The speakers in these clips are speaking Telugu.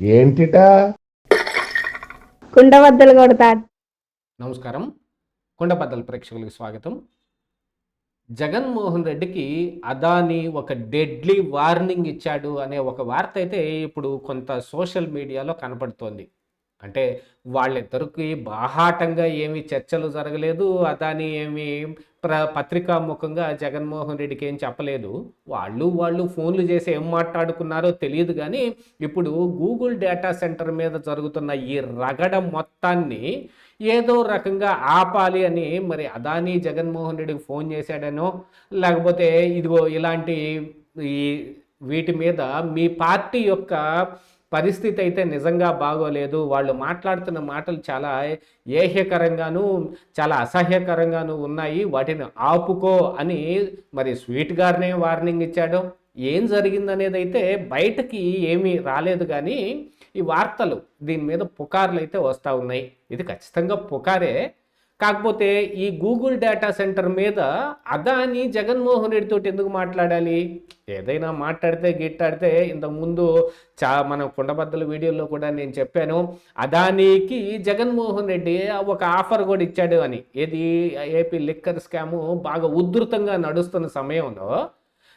ఏంటిటా? కుండబద్దలు కొడతా. నమస్కారం. కొండబద్దల ప్రేక్షకులకు స్వాగతం. జగన్మోహన్ రెడ్డికి అదాని ఒక డెడ్లీ వార్నింగ్ ఇచ్చాడు అనే ఒక వార్త అయితే ఇప్పుడు కొంత సోషల్ మీడియాలో కనపడుతోంది. అంటే వాళ్ళిద్దరికి బాహాటంగా ఏమి చర్చలు జరగలేదు అదాని ఏమి ప్ర పత్రికా ముఖంగా జగన్మోహన్ రెడ్డికి ఏం చెప్పలేదు. వాళ్ళు వాళ్ళు ఫోన్లు చేసి ఏం మాట్లాడుకున్నారో తెలియదు కానీ ఇప్పుడు గూగుల్ డేటా సెంటర్ మీద జరుగుతున్న ఈ రగడ మొత్తాన్ని ఏదో రకంగా ఆపాలి అని మరి అదానీ జగన్మోహన్ రెడ్డికి ఫోన్ చేశాడనో లేకపోతే ఇదిగో ఇలాంటి ఈ వీటి మీద మీ పార్టీ యొక్క పరిస్థితి అయితే నిజంగా బాగోలేదు. వాళ్ళు మాట్లాడుతున్న మాటలు చాలా ఏహ్యకరంగాను చాలా అసహ్యకరంగాను ఉన్నాయి. వాటిని ఆపుకో అని మరి స్వీట్ గారినే వార్నింగ్ ఇచ్చాడు. ఏం జరిగిందనేది అయితే బయటకి ఏమీ రాలేదు కానీ ఈ వార్తలు దీని మీద పుకార్లు అయితే వస్తూ ఉన్నాయి. ఇది ఖచ్చితంగా పుకారే. కాకపోతే ఈ గూగుల్ డేటా సెంటర్ మీద అదాని జగన్మోహన్ రెడ్డితో ఎందుకు మాట్లాడాలి? ఏదైనా మాట్లాడితే గిట్టాడితే ఇంతకుముందు చా మన కుండబద్దల వీడియోలో కూడా నేను చెప్పాను అదానికి జగన్మోహన్ రెడ్డి ఒక ఆఫర్ కూడా ఇచ్చాడు అని. ఏది ఏపీ లిక్కర్ స్కాము బాగా ఉధృతంగా నడుస్తున్న సమయంలో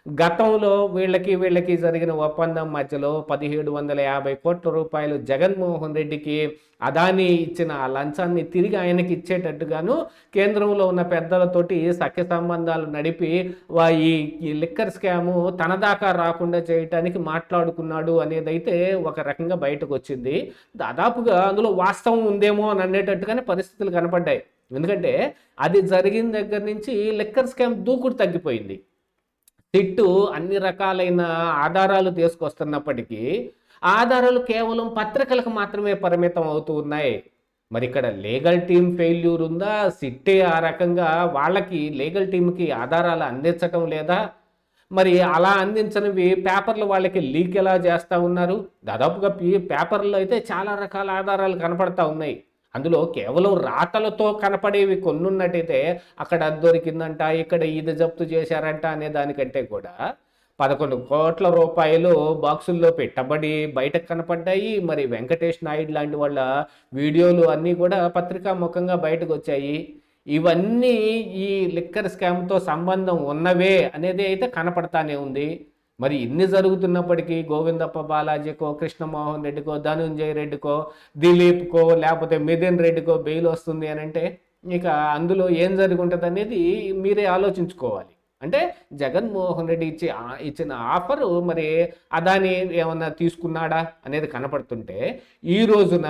గతంలో వీళ్ళకి వీళ్ళకి జరిగిన ఒప్పందం మధ్యలో పదిహేడు వందల యాభై కోట్ల రూపాయలు జగన్మోహన్ రెడ్డికి అదాని ఇచ్చిన ఆ లంచాన్ని తిరిగి ఆయనకి ఇచ్చేటట్టుగాను కేంద్రంలో ఉన్న పెద్దలతోటి సఖ్య సంబంధాలు నడిపి వా ఈ ఈ లిక్కర్ స్కాము తన దాకా రాకుండా చేయటానికి మాట్లాడుకున్నాడు అనేదైతే ఒక రకంగా బయటకు వచ్చింది. దాదాపుగా అందులో వాస్తవం ఉందేమో అని అనేటట్టుగానే పరిస్థితులు కనపడ్డాయి. ఎందుకంటే అది జరిగిన దగ్గర నుంచి లిక్కర్ స్కామ్ దూకుడు తగ్గిపోయింది. సిట్టు అన్ని రకాలైన ఆధారాలు తీసుకొస్తున్నప్పటికీ ఆధారాలు కేవలం పత్రికలకు మాత్రమే పరిమితం అవుతూ ఉన్నాయి. మరి ఇక్కడ లీగల్ టీం ఫెయిల్యూర్ ఉందా? సిట్టే ఆ రకంగా వాళ్ళకి లీగల్ టీంకి ఆధారాలు అందించటం లేదా? మరి అలా అందించనివి పేపర్లు వాళ్ళకి లీక్ ఎలా చేస్తూ ఉన్నారు? దాదాపుగా పేపర్లో అయితే చాలా రకాల ఆధారాలు కనపడతా ఉన్నాయి. అందులో కేవలం రాతలతో కనపడేవి కొన్ని ఉన్నట్టయితే అక్కడ అది దొరికిందంట ఇక్కడ ఇది జప్తు చేశారంట అనే దానికంటే కూడా పదకొండు కోట్ల రూపాయలు బాక్సుల్లో పెట్టబడి బయటకు కనపడ్డాయి. మరి వెంకటేష్ నాయుడు లాంటి వాళ్ళ వీడియోలు అన్నీ కూడా పత్రికా ముఖంగా బయటకు వచ్చాయి. ఇవన్నీ ఈ లిక్కర్ స్కామ్తో సంబంధం ఉన్నవే అనేది అయితే కనపడతానే ఉంది. మరి ఇన్ని జరుగుతున్నప్పటికీ గోవిందప్ప బాలాజీకో కృష్ణమోహన్ రెడ్డికో ధనుంజయ్ రెడ్డికో దిలీప్కో లేకపోతే మిథున్ రెడ్డికో బెయిల్ వస్తుంది అని అంటే ఇక అందులో ఏం జరుగుంటుంది అనేది మీరే ఆలోచించుకోవాలి. అంటే జగన్మోహన్ రెడ్డి ఇచ్చే ఇచ్చిన ఆఫరు మరి అదాని ఏమన్నా తీసుకున్నాడా అనేది కనపడుతుంటే ఈ రోజున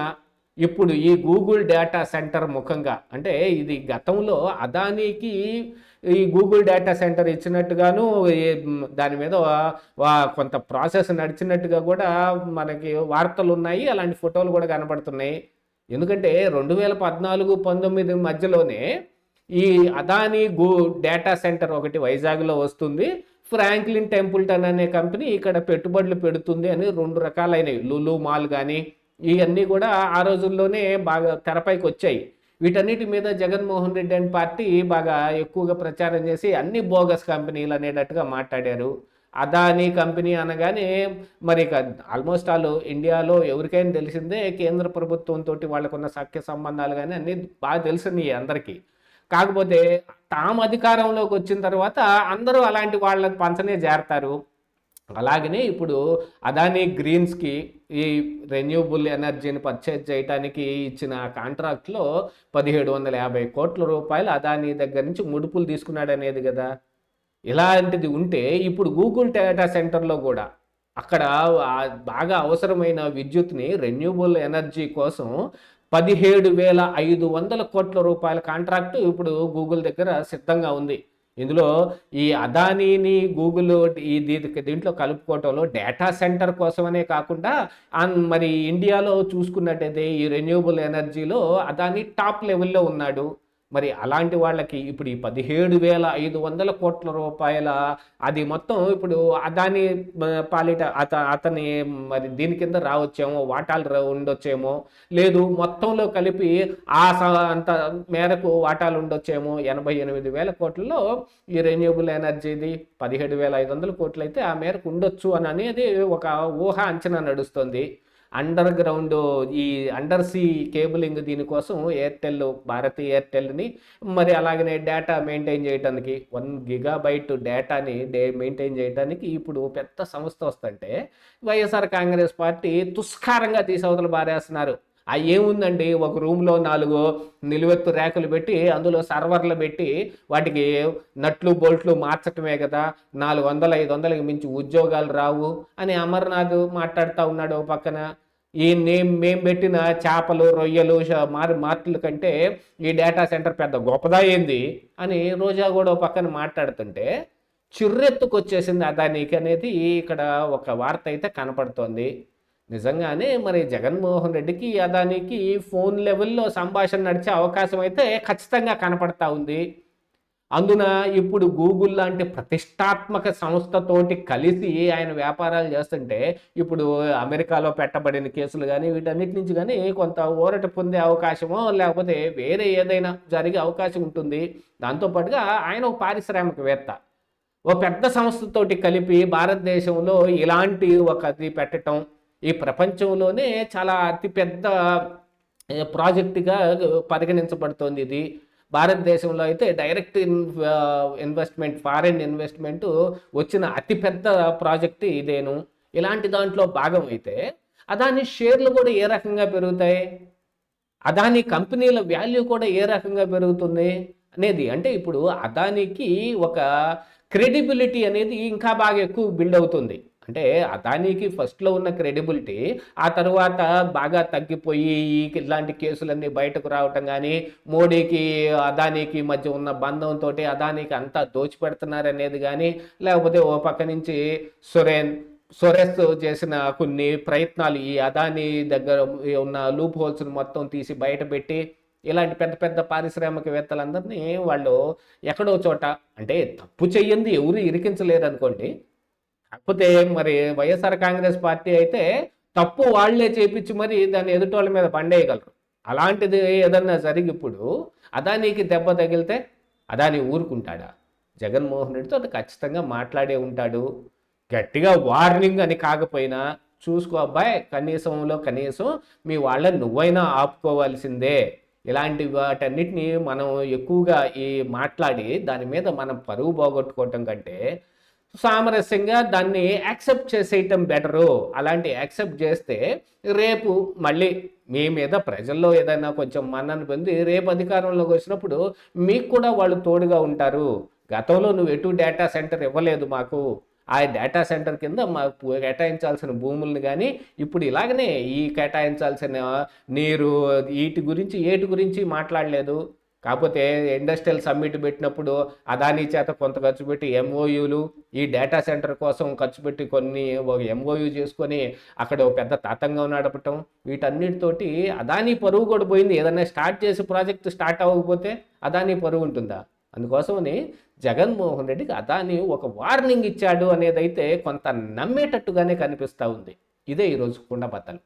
ఇప్పుడు ఈ గూగుల్ డేటా సెంటర్ ముఖంగా అంటే ఇది గతంలో అదానీకి ఈ గూగుల్ డేటా సెంటర్ ఇచ్చినట్టుగాను దాని మీద వా- కొంత ప్రాసెస్ నడిచినట్టుగా కూడా మనకి వార్తలు ఉన్నాయి అలాంటి ఫోటోలు కూడా కనబడుతున్నాయి. ఎందుకంటే రెండు వేల పద్నాలుగు పంతొమ్మిది మధ్యలోనే ఈ అదానీ గూ డేటా సెంటర్ ఒకటి వైజాగ్లో వస్తుంది. ఫ్రాంక్లిన్ టెంపుల్టన్ అనే కంపెనీ ఇక్కడ పెట్టుబడులు పెడుతుంది అని రెండు రకాలైనవి. లులు మాల్ కానీ ఇవన్నీ కూడా ఆ రోజుల్లోనే బాగా తెరపైకి వచ్చాయి. వీటన్నిటి మీద జగన్మోహన్ రెడ్డి అండ్ పార్టీ బాగా ఎక్కువగా ప్రచారం చేసి అన్ని బోగస్ కంపెనీలు అనేటట్టుగా మాట్లాడారు. అదానీ కంపెనీ అనగానే మరి ఇక ఆల్మోస్ట్ ఆల్ ఇండియాలో ఎవరికైనా తెలిసిందే కేంద్ర ప్రభుత్వంతో వాళ్ళకున్న సఖ్య సంబంధాలు కానీ అన్నీ బాగా తెలిసినాయి అందరికీ. కాకపోతే తాము అధికారంలోకి వచ్చిన తర్వాత అందరూ అలాంటి వాళ్ళకి పంచనే చేరతారు అలాగనే ఇప్పుడు అదానీ గ్రీన్స్కి ఈ రెన్యూబుల్ ఎనర్జీని పర్చేజ్ చేయడానికి ఇచ్చిన కాంట్రాక్ట్లో పదిహేడు వందల యాభై కోట్ల రూపాయలు అదానీ దగ్గర నుంచి ముడుపులు తీసుకున్నాడు అనేది కదా. ఇలాంటిది ఉంటే ఇప్పుడు గూగుల్ డేటా సెంటర్లో కూడా అక్కడ బాగా అవసరమైన విద్యుత్ని రెన్యూబుల్ ఎనర్జీ కోసం పదిహేడు వేల ఐదు వందల కోట్ల రూపాయల కాంట్రాక్టు ఇప్పుడు గూగుల్ దగ్గర సిద్ధంగా ఉంది. ఇందులో ఈ అదానీని గూగుల్ ఈ దీ- దీంట్లో కలుపుకోవటంలో డేటా సెంటర్ కోసమనే కాకుండా అన్- మరి ఇండియాలో చూసుకున్నట్టయితే ఈ రెన్యూబుల్ ఎనర్జీలో అదాని టాప్ లెవెల్లో ఉన్నాడు. మరి అలాంటి వాళ్ళకి ఇప్పుడు ఈ పదిహేడు వేల ఐదు వందల కోట్ల రూపాయల అది మొత్తం ఇప్పుడు అదాని పాలిట అత అతని మరి దీని కింద రావచ్చేమో వాటాలు రా- ఉండొచ్చేమో లేదు మొత్తంలో కలిపి ఆ స- అంత మేరకు వాటాలు ఉండొచ్చేమో ఎనభై ఎనిమిది వేల కోట్లలో ఈ రెన్యూబుల్ ఎనర్జీది పదిహేడు వేల ఐదు వందల కోట్లు అయితే ఆ మేరకు ఉండొచ్చు అని అనేది ఒక ఊహ అంచనా నడుస్తుంది. అండర్ గ్రౌండ్ ఈ అండర్ సీ కేబులింగ్ దీనికోసం ఎయిర్టెల్ భారతీయ ఎయిర్టెల్ని మరి అలాగనే డేటా మెయింటైన్ చేయడానికి వన్ గిగాబైట్ డేటాని డే మెయింటైన్ చేయడానికి ఇప్పుడు పెద్ద సంస్థ వస్తుంటే వైఎస్ఆర్ కాంగ్రెస్ పార్టీ తుస్కారంగా తీసవతలు బారేస్తున్నారు ఆ ఏముందండి? ఒక రూమ్లో నాలుగు నిలువెత్తు ర్యాకులు పెట్టి అందులో సర్వర్లు పెట్టి వాటికి నట్లు బోల్ట్లు మార్చటమే కదా. నాలుగు వందల ఐదు వందలకి మించి ఉద్యోగాలు రావు అని అమర్నాథ్ మాట్లాడుతూ ఉన్నాడు ఓ పక్కన. ఈ నేమ్ మేము పెట్టిన చేపలు రొయ్యలు ష- మార్ మార్టుల కంటే ఈ డేటా సెంటర్ పెద్ద గొప్పదా ఏంది? అని రోజా కూడా ఓ పక్కన మాట్లాడుతుంటే చిర్రెత్తుకొచ్చేసింది అదానికి అనేది ఇక్కడ ఒక వార్త అయితే కనపడుతోంది. నిజంగానే మరి జగన్మోహన్ రెడ్డికి అదానికి ఫోన్ లెవెల్లో సంభాషణ నడిచే అవకాశం అయితే ఖచ్చితంగా కనపడతా ఉంది. అందున ఇప్పుడు గూగుల్ లాంటి ప్రతిష్టాత్మక సంస్థతోటి కలిసి ఆయన వ్యాపారాలు చేస్తుంటే ఇప్పుడు అమెరికాలో పెట్టబడిన కేసులు కానీ వీటన్నిటి నుంచి కానీ కొంత ఊరట పొందే అవకాశమో లేకపోతే వేరే ఏదైనా జరిగే అవకాశం ఉంటుంది. దాంతోపాటుగా ఆయన ఒక పారిశ్రామికవేత్త. ఓ పెద్ద సంస్థతోటి కలిపి భారతదేశంలో ఇలాంటి ఒక అది పెట్టడం ఈ ప్రపంచంలోనే చాలా అతిపెద్ద ప్రాజెక్టుగా పరిగణించబడుతోంది ఇది. భారతదేశంలో అయితే direct in investment foreign investment వచ్చిన అతిపెద్ద ప్రాజెక్ట్ ఇదేను. ఇలాంటి దాంట్లో భాగం అయితే అదాని షేర్లు కూడా ఏ రకంగా పెరుగుతాయి? అదాని కంపెనీల వాల్యూ కూడా ఏ రకంగా పెరుగుతుంది అనేది అంటే ఇప్పుడు అదానికి ఒక క్రెడిబిలిటీ అనేది ఇంకా బాగా ఎక్కువ బిల్డ్ అవుతుంది. అంటే అదానికి ఫస్ట్లో ఉన్న క్రెడిబిలిటీ ఆ తర్వాత బాగా తగ్గిపోయి ఇలాంటి కేసులన్నీ బయటకు రావటం కానీ మోడీకి అదానికి మధ్య ఉన్న బంధంతో అదానికి అంతా దోచిపెడుతున్నారనేది కానీ లేకపోతే ఓ పక్క నుంచి సురేన్ సొరెస్ చేసిన కొన్ని ప్రయత్నాలు ఈ అదాని దగ్గర ఉన్న లూప్ హోల్స్ని మొత్తం తీసి బయటపెట్టి ఇలాంటి పెద్ద పెద్ద పారిశ్రామికవేత్తలందరినీ వాళ్ళు ఎక్కడో చోట అంటే తప్పు చెయ్యింది ఎవరు ఇరికించలేరు అనుకోండి కాకపోతే మరి వైఎస్ఆర్ కాంగ్రెస్ పార్టీ అయితే తప్పు వాళ్ళే చేపించి మరి దాన్ని ఎదుటోళ్ళ మీద పండేయగలరు. అలాంటిది ఏదన్నా జరిగి ఇప్పుడు అదానికి దెబ్బ తగిలితే అదాని ఊరుకుంటాడా? జగన్మోహన్ రెడ్డితో ఖచ్చితంగా మాట్లాడే ఉంటాడు. గట్టిగా వార్నింగ్ అని కాకపోయినా చూసుకో అబ్బాయి కనీసంలో కనీసం మీ వాళ్ళని నువ్వైనా ఆపుకోవాల్సిందే. ఇలాంటి వాటన్నిటిని మనం ఎక్కువగా ఈ మాట్లాడి దాని మీద మనం పరువు పోగొట్టుకోవటం కంటే సామరస్యంగా దాన్ని యాక్సెప్ట్ చేసేయటం బెటరు. అలాంటి యాక్సెప్ట్ చేస్తే రేపు మళ్ళీ మీ మీద ప్రజల్లో ఏదైనా కొంచెం మన్నను పొంది రేపు అధికారంలోకి వచ్చినప్పుడు మీకు కూడా వాళ్ళు తోడుగా ఉంటారు. గతంలో నువ్వు ఎటు డేటా సెంటర్ ఇవ్వలేదు మాకు. ఆ డేటా సెంటర్ కింద మాకు కేటాయించాల్సిన భూములను కానీ ఇప్పుడు ఇలాగనే ఈ కేటాయించాల్సిన నీరు వీటి గురించి ఏటి గురించి మాట్లాడలేదు. కాకపోతే ఇండస్ట్రియల్ సమ్మిట్ పెట్టినప్పుడు అదానీ చేత కొంత ఖర్చు పెట్టి ఎంఓయూలు ఈ డేటా సెంటర్ కోసం ఖర్చు పెట్టి కొన్ని ఒక ఎంఓయూ చేసుకొని అక్కడ ఒక పెద్ద తాతంగం నడపటం వీటన్నిటితోటి అదానీ పరువు కూడా పోయింది. ఏదైనా స్టార్ట్ చేసి ప్రాజెక్ట్ స్టార్ట్ అవ్వకపోతే అదానీ పరువు ఉంటుందా? అందుకోసమని జగన్మోహన్ రెడ్డికి అదాని ఒక వార్నింగ్ ఇచ్చాడు అనేదైతే కొంత నమ్మేటట్టుగానే కనిపిస్తూ ఉంది. ఇదే ఈరోజు కుండబద్దలు.